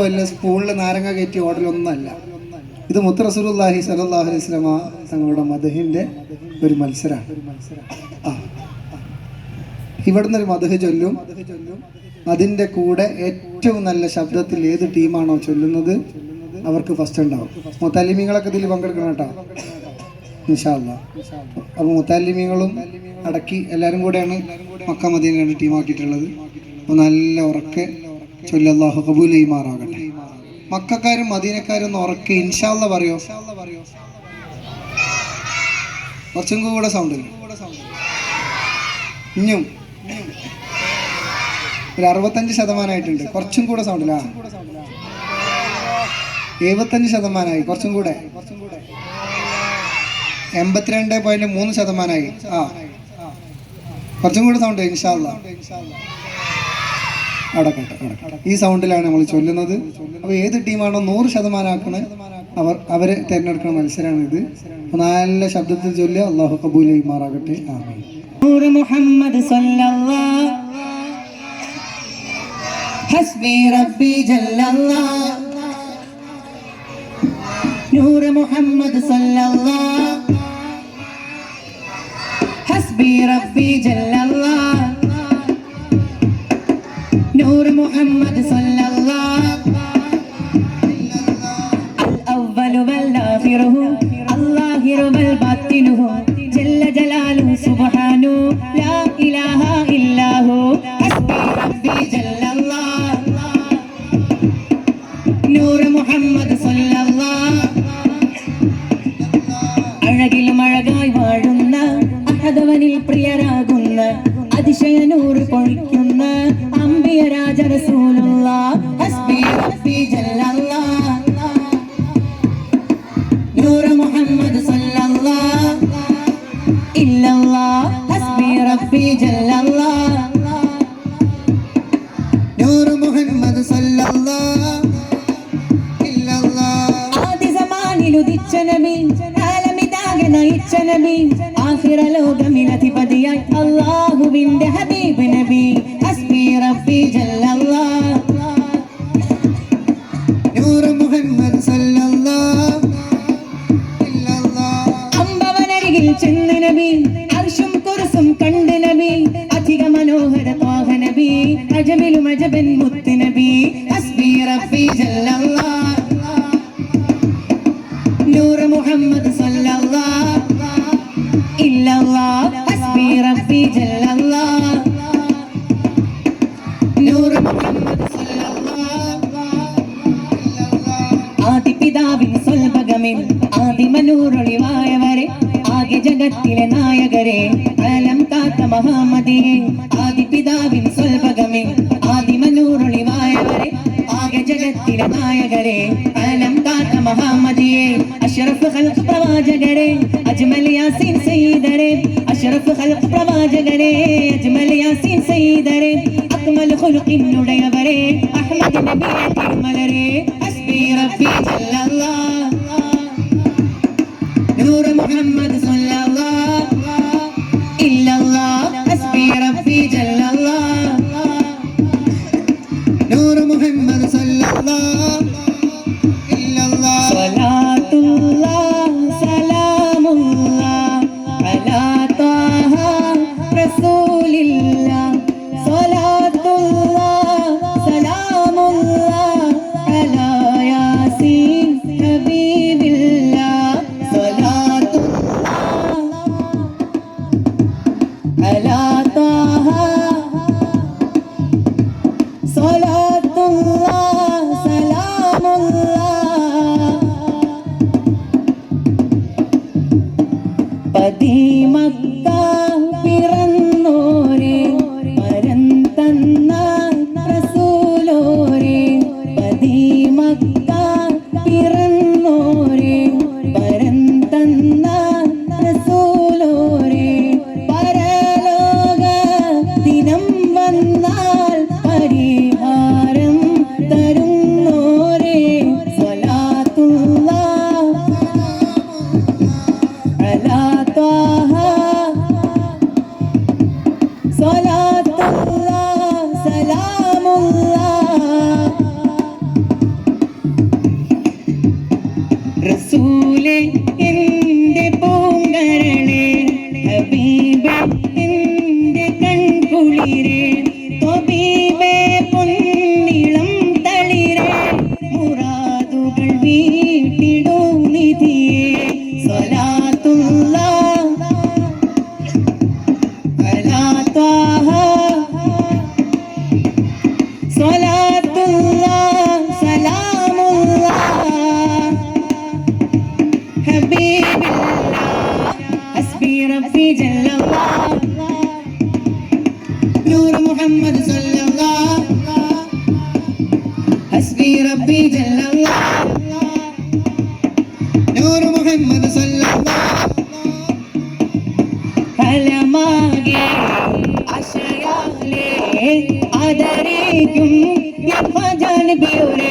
വല്ല സ്പൂണിൽ നാരങ്ങ കയറ്റി ഓടലൊന്നല്ല ഇത് മുത്തറസുലാഹി അലൈഹി വസല്ലമ തങ്ങളുടെ മധുഹിന്റെ ഒരു മത്സരമാണ് ഇവിടുന്ന് ഒരു മധുഹ ചൊല്ലും. അതിന്റെ കൂടെ ഏറ്റവും നല്ല ശബ്ദത്തിൽ ഏത് ടീമാണോ ചൊല്ലുന്നത് അവർക്ക് ഫസ്റ്റ് ഉണ്ടാവും. മുത്താലിമികളൊക്കെ ഇതിൽ പങ്കെടുക്കണം കേട്ടോ. നിഷാല്ല അപ്പോൾ മുത്താലിമികളും അടക്കി എല്ലാവരും കൂടെയാണ് മക്ക മദീന ടീമാക്കിയിട്ടുള്ളത്. അപ്പോൾ നല്ല ഉറക്കെ ചൊല്ലി അള്ളാഹു കബൂൽ ചെയ്യുമാറാകട്ടെ മക്കാരും മദീനക്കാരും ഒന്ന് ഉറക്കെ ഇൻഷാല്ല പറയോ? കുറച്ചും കൂടെ സൗണ്ട് ഇഞ്ഞും. ഒരു അറുപത്തഞ്ച് ശതമാനമായിട്ടുണ്ട്. കുറച്ചും കൂടെ സൗണ്ടില്ല എഴുപത്തഞ്ച് ശതമാനമായി. കുറച്ചും കൂടെ. എൺപത്തിരണ്ട് പോയിന്റ് മൂന്ന് ശതമാനമായി. ആ. കുറച്ചും കൂടെ സൗണ്ട് ഇൻഷാല്ല അടക്കട്ടെ ഈ സൗണ്ടിലാണ് നമ്മൾ ചൊല്ലുന്നത്. അപ്പോൾ ഏത് ടീമാണോ നൂറ് ശതമാനം ആക്കണേ അവർ അവരെ തിരഞ്ഞെടുക്കുന്ന മത്സരമാണ് ഇത്. നല്ല ശബ്ദത്തിൽ ചൊല്ലുക അള്ളാഹു കബൂൽ മാറാകട്ടെ മുഹമ്മദ് ഹസ്ബി റബ്ബി മുഹമ്മദ് ഹസ്ബി റബ്ബി ജല്ലല്ലാ. محمد صلى الله حسبي ربي جل الله نور محمد صلى الله الأول والآخر الظاهر والباطن جل جلاله سبحانه لا إله إلا هو حسبي ربي جل الله نور محمد صلى الله അഴകിലും അഴകായി വാഴുന്ന അഹദവനിൽ പ്രിയരാകുന്ന അതിശയ നൂറ് പൊഴിക്കുന്ന അമ്പിയ രാജ റസൂലുള്ള ഹസ്ബി റബ്ബി ജല്ലല്ലാ നൂറ് മുഹമ്മദ് സല്ലല്ലാ. ഇല്ലല്ലാ ഹസ്ബി റബ്ബി ജല്ലല്ലാ നൂറ് മുഹമ്മദ് സല്ലല്ലാഹു ഇല്ലല്ലാഹ് ആദ്യ സമാനിൽ ഉദിച്ച നബി ആലമിതാകെ നയിച്ച നബി ആഖിറ ലോകമിലധിപതിയായി അല്ലാഹുവിന്റെ ഹബീബ് നബി. അജമിലും അജബൻ മുത്ത് നബി ഹസ്ബി റബ്ബി ജല്ലല്ലാ നൂർ മുഹമ്മദ് സല്ലല്ലാ ഇല്ലല്ലാ ഹസ്ബി റബ്ബി ജല്ലല്ലാ നൂർ മുഹമ്മദ് സല്ലല്ലാ ആദിപിതാവിൻ സ്വൽഭഗമിൽ ആദിമനൂറൊളിവായവരെ ആകെ ജഗത്തിലെ നായകരെ അലം കാത്ത മഹാമതിയെ ആദിപിതാവിൻ സ്വൽഭഗമിൽ ആദിമനൂറൊളിവായവരെ ആകെ ജഗത്തിലെ നായകരെ അലം കാത്ത മഹാമതിയെ അഷറഫ് ഖൽഖ് പ്രവാചകരെ അജ്മൽ യാസീൻ സയ്യിദരെ അഷറഫ് ഖൽഖ് പ്രവാചകരെ അജ്മൽ യാസീൻ സയ്യിദരെ അക്മൽ ഖുൽഖിനുടയവരെ അഹ്മദ് നബിയെ തിരുമലരെ മുഹമ്മദ് ഹസ്ബി റബ്ബി നൂർ മുഹമ്മദ് ഫലമാകെ അശയാലേ ആദരിക്കും ജാനബിയുടെ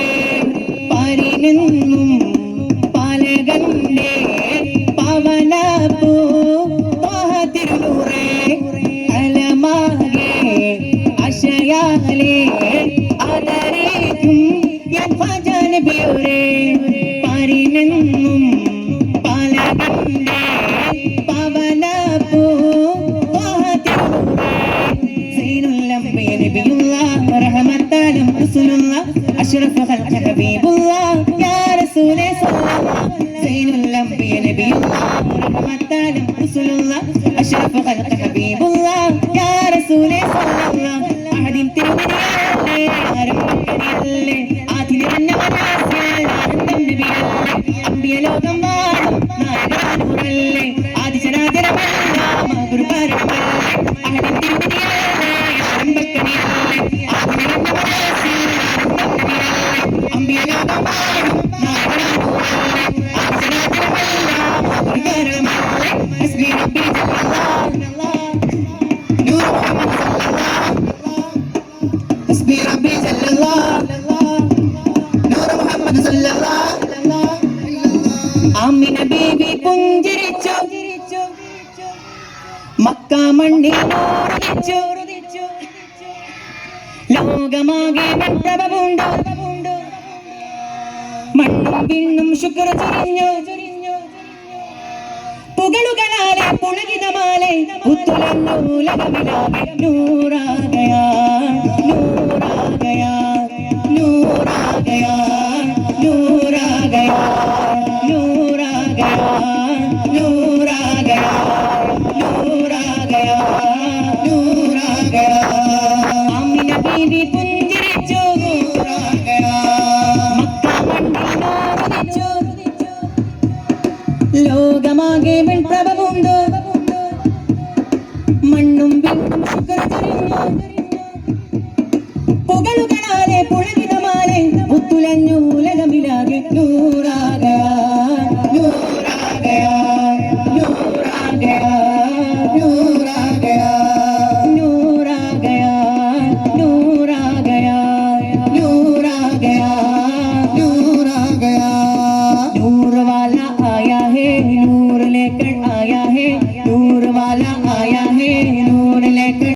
أشرف خلق حبيب الله يا رسول صلى الله زين الأنبياء نبي الله ورحمة لهم رسول الله أشرف خلق حبيب الله يا رسول صلى الله أحد തിരുവനന്തപുരമല്ലേ ആരംഭക്കടിയല്ലേ ആദ്യം ആനന്ദം നബിയല്ലേ അമ്പിയ ലോകം വാഴും നായകനൂറല്ലേ ആദിശനാചരമെല്ലാം ഗുരുപാരമല്ലേ അഹദിൻ തിരുവനന്തപുരമല്ലേ ആമിന ബീവി പുഞ്ചിരിച്ചു. മക്ക മണ്ണി ലോകമാകെ പ്രഭവുണ്ടോ മണ്ണും വിണ്ണും ശുക്ര ചൊരിഞ്ഞു. പുകളുകളാലെ പുളകിതമാലെ ഉത്തുലൂലകമിലാകെ നൂറാകയാ നൂറാകയാ നൂറാകയാ നൂറാകയാ Yuragaya.